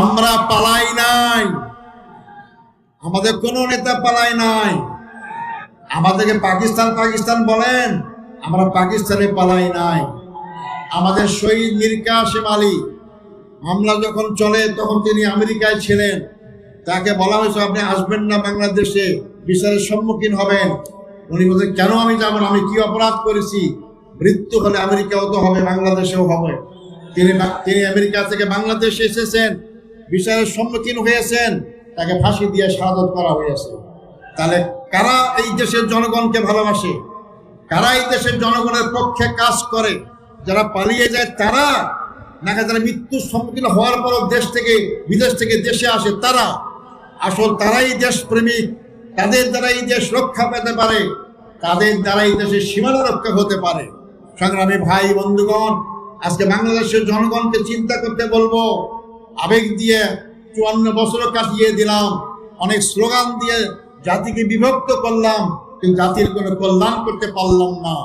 আমরা পালাই নাই। আমাদের কোনো নেতা পালাই নাই। আমাদেরকে পাকিস্তান পাকিস্তান বলেন, আমরা পাকিস্তানে পালাই নাই। আমাদের শহীদ মীর কাসেম আলী, মামলা যখন চলে, তখন তিনি আমেরিকায় ছিলেন। তাকে বলা হয়েছে, আপনি আসবেন না বাংলাদেশে, বিচারের সম্মুখীন হবেন। উনি বলছেন, কেন আমি যাব না? আমি কি অপরাধ করেছি? মৃত্যু হলে আমেরিকাও তো হবে, বাংলাদেশেও হবে। তিনি তিনি আমেরিকা থেকে বাংলাদেশে এসেছেন। বিচারের সম্মুখীন হয়েছেন, তাকে ফাঁসি দিয়ে শাহাদত করা হয়েছে। তাহলে কারা এই দেশের জনগণকে ভালোবাসে? কারা এই দেশের জনগণের পক্ষে কাজ করে? যারা পালিয়ে যায় তারা? নাকি যারা মৃত্যুর সম্মুখীন হওয়ার পরও দেশ থেকে, বিদেশ থেকে দেশে আসে তারা? আসল তারাই দেশপ্রেমিক। তাদের দ্বারা এই দেশ রক্ষা পেতে পারে। তাদের দ্বারা এই দেশের সীমানা রক্ষা হতে পারে। সংগ্রামী ভাই বন্ধুগণ, আজকে বাংলাদেশের জনগণকে চিন্তা করতে বলব আবেগ দিয়ে চুয়ান্ন বছর কাটিয়ে দিলাম, অনেক স্লোগান দিয়ে জাতিকে বিভক্ত করলাম, কিন্তু জাতির কোনো কল্যাণ করতে পারলাম না।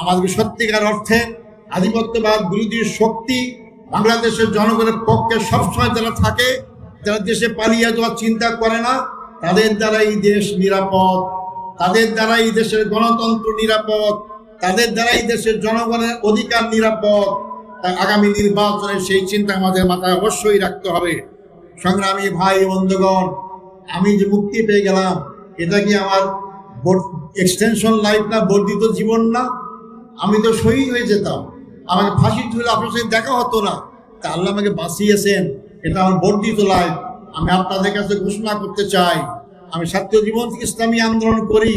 আমাদের সত্যিকার অর্থে আধিপত্যবাদ বিরোধী শক্তি বাংলাদেশের জনগণের পক্ষে সবসময় যারা থাকে, যারা দেশে পালিয়ে যাওয়ার চিন্তা করে না, তাদের দ্বারা এই দেশ নিরাপদ। তাদের দ্বারা এই দেশের গণতন্ত্র নিরাপদ। তাদের দ্বারা এই দেশের জনগণের অধিকার নিরাপদ। আগামী নির্বাচনে সেই চিন্তা আমাদের মাথায় অবশ্যই রাখতে হবে। সংগ্রামী ভাই বন্ধুগণ, আমি যে মুক্তি পেয়ে গেলাম, এটা কি আমার এক্সটেনশন লাইফ না, বর্ধিত জীবন না? আমি তো শহীদ হয়ে যেতাম। আমাকে ফাঁসি ঝুলে আপনার সাথে দেখা হতো না। তা আল্লাহ আমাকে বাঁচিয়েছেন, এটা আমার বর্ধিত লাইফ আমি আপনাদের কাছে ঘোষণা করতে চাই, আমি ছাত্র জীবন থেকে ইসলামী আন্দোলন করি,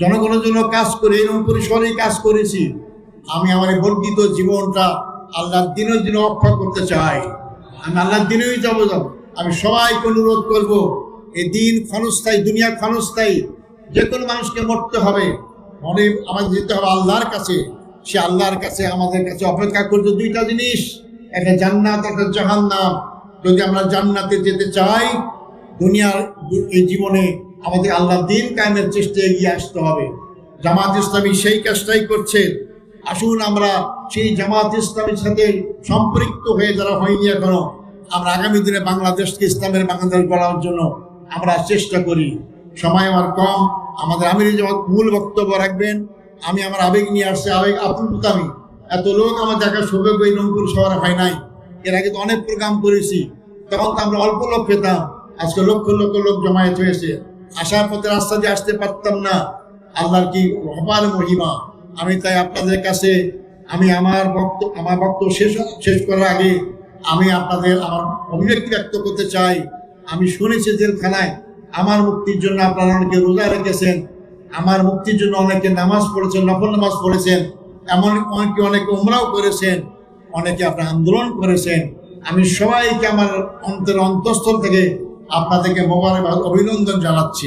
জনগণের জন্য কাজ করি, এরকম পরিসরেই কাজ করেছি। আমি আমার বর্ধিত জীবনটা আল্লাহর দিনের জন্য অক্ষর করতে চাই। আমি আল্লাহর দিনেই যাব যাব। আমি সবাইকে অনুরোধ করব, এই দিন ক্ষণস্থায়ী, দুনিয়া ক্ষণস্থায়ী যে কোনো মানুষকে মরতে হবে। মনে, আমাদের যেতে হবে আল্লাহর কাছে। সে আল্লাহর কাছে, আমাদের কাছে অপেক্ষা করছে দুইটা জিনিস। একটা জান্নাত, একটা জাহান্নাম। যদি আমরা জান্নাতে যেতে চাই, দুনিয়ার এই জীবনে আমাদের আল্লাহ দিন কায়েমের চেষ্টা এগিয়ে আসতে হবে। জামাত ইসলামী সেই কাজটাই করছে। আসুন আমরা সেই জামাত ইসলামের সাথে সম্পৃক্ত হয়ে যারা হয়নি এখনও, আমরা আগামী দিনে বাংলাদেশকে ইসলামের বাংলাদেশ গড়ার জন্য আমরা চেষ্টা করি। সময় আমার কম, আমাদের আমির জামাত মূল বক্তব্য রাখবেন। আমি আমার আবেগ নিয়ে আসছি, আবেগ আপ্লুত আমি এত লোক আমার দেখা সৌভাগ্য এই রংপুর শহরে হয় নাই। এর আগে তো অনেক প্রোগ্রাম করেছি, তখন তো আমরা অল্প লোক পেতাম। আজকে লক্ষ লক্ষ লোক জমায়েত হয়েছে। আসার পথে রাস্তা দিয়ে আসতে পারতাম না। আল্লাহর কি অপার মহিমা। আমি তাই আপনাদের কাছে, আমি আমার বক্তব্য আমার বক্তব্য শেষ শেষ করার আগে আমি আপনাদের আমার অভিব্যক্তি ব্যক্ত করতে চাই। আমি শুনেছি জেলখানায় আমার মুক্তির জন্য আপনারা অনেকে রোজা রেখেছেন, আমার মুক্তির জন্য অনেকে নামাজ পড়েছেন, নফল নামাজ পড়েছেন, এমন অনেকে অনেকে উমরাও করেছেন, অনেকে আপনার আন্দোলন করেছেন। আমি সবাইকে আমার অন্তর অন্তঃস্থল থেকে আপনাদেরকে মোবারক অভিনন্দন জানাচ্ছি।